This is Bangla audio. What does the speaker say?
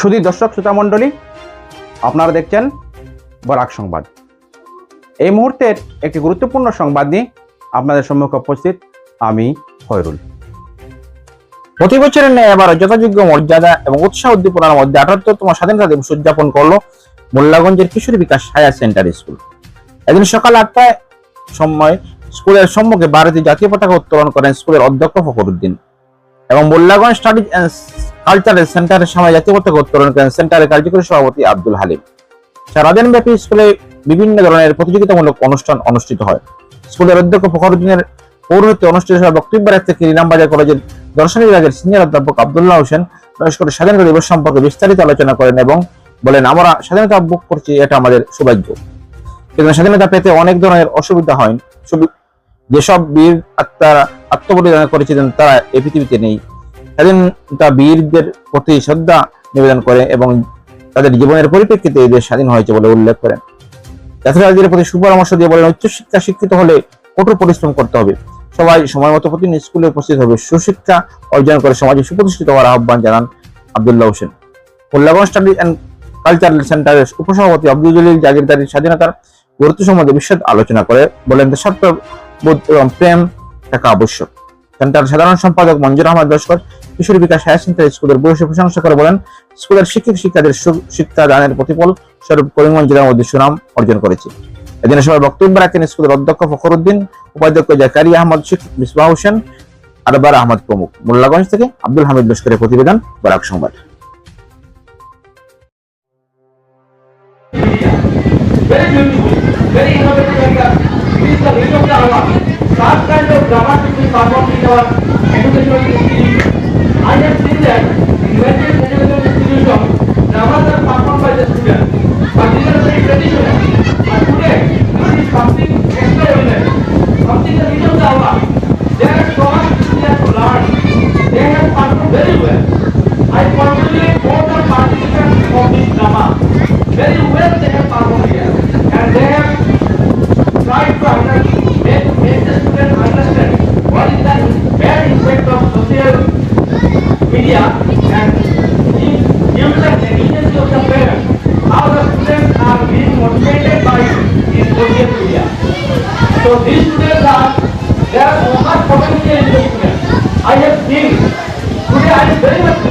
শুধু দর্শক, শ্রোতা মণ্ডলী, আপনারা দেখছেন বরাক সংবাদ। এই মুহূর্তের একটি গুরুত্বপূর্ণ সংবাদ নিয়ে আপনাদের সম্মুখে উপস্থিত আমি খয়রুল। প্রতি বছরের ন্যায় এবার যথাযোগ্য মর্যাদা এবং উৎসাহ উদ্দীপনার মধ্যে আঠাত্তরতম স্বাধীনতা দিবস উদযাপন করল মোল্লাগঞ্জের Kishori Bikash higher centre school. এদিন সকাল আটটায় সময় স্কুলের সম্মুখে ভারতীয় জাতীয় পতাকা উত্তোলন করেন স্কুলের অধ্যক্ষ ফখরুদ্দিন এবং মোল্লাগঞ্জ স্টাডিজ অ্যান্ড কালচারাল সেন্টারের সামনে জাতীয় পতাকা উত্তোলন করেন সেন্টারের কার্যকরী সভাপতি আব্দুল হালিম। সারাদিন ব্যাপী স্কুলে বিভিন্ন ধরনের প্রতিযোগিতামূলক অনুষ্ঠান অনুষ্ঠিত হয়। স্কুলের অধ্যক্ষ ফখরুদ্দিনের পৌরহিত্যে অনুষ্ঠিত সভা বক্তব্য রাখতে কিরিনামবাজার কলেজের দর্শন বিভাগের সিনিয়র অধ্যাপক আব্দুল্লাহ হোসেন বিশেষ স্বাধীনতা দিবস সম্পর্কে বিস্তারিত আলোচনা করেন এবং বলেন, আমরা স্বাধীনতা ভোগ করছি, এটা আমাদের সৌভাগ্য। কিন্তু স্বাধীনতা পেতে অনেক ধরনের অসুবিধা হয়। যেসব বীর আত্মারা আত্মবলিদান করেছিলেন, তারা এই পৃথিবীতে নেই। স্বাধীনতা বীরদের প্রতি শ্রদ্ধা নিবেদন করে এবং তাদের জীবনের পরিপ্রেক্ষিতে এই দেশ স্বাধীন হয়েছে বলে উল্লেখ করেন। ছাত্রছাত্রীদের প্রতি সুপরামর্শ দিয়ে বলেন, উচ্চশিক্ষা শিক্ষিত হলে কঠোর পরিশ্রম করতে হবে। সবাই সময় মতো প্রতিদিন স্কুলে উপস্থিত হবে। সুশিক্ষা অর্জন করে সমাজে সুপ্রতিষ্ঠিত হওয়ার আহ্বান জানান Abdullah Hossain. Ullaganj study and cultural সেন্টারের উপসভাপতি আব্দুল জলিল জাগিরদারির স্বাধীনতার গুরুত্ব সম্বন্ধে বিশদ আলোচনা করে বলেন, দেশাত্মবোধ এবং প্রেম থাকা আবশ্যক। কারণ তার সাধারণ সম্পাদক মঞ্জুর আহমদ লস্কর কিশোর বিকাশ হায়ার সেন্টার স্কুলের বয়সে প্রশংসা করে বলেন স্কুলের শিক্ষক শিক্ষাদের শিক্ষাদানের প্রতিফল স্বরূপ করিমগঞ্জ জেলার মধ্যে সুনাম অর্জন করেছে। এদিনের সভায় বক্তব্য রাখেন স্কুলের অধ্যক্ষ ফখরুদ্দিন উপাধ্যক্ষ জাকারি আহমদ শেখ মিসবাহ হোসেন আরবার আহমদ প্রমুখ। মোল্লাগঞ্জ থেকে আব্দুল হামিদ লস্করের প্রতিবেদন বরাক সংবাদ। Very beautiful, very innovative like is the range of the Allah. kind of drama should be performed in our educational institution. I have seen that in many educational institutions, dramas are performed by the students, particularly traditional. But today, this is something extraordinary, something that we don't know about. They are taught, they have learn. they have performed very well. I created by his social media. So these students are, they are so much potential in the students. I have seen, today I am very much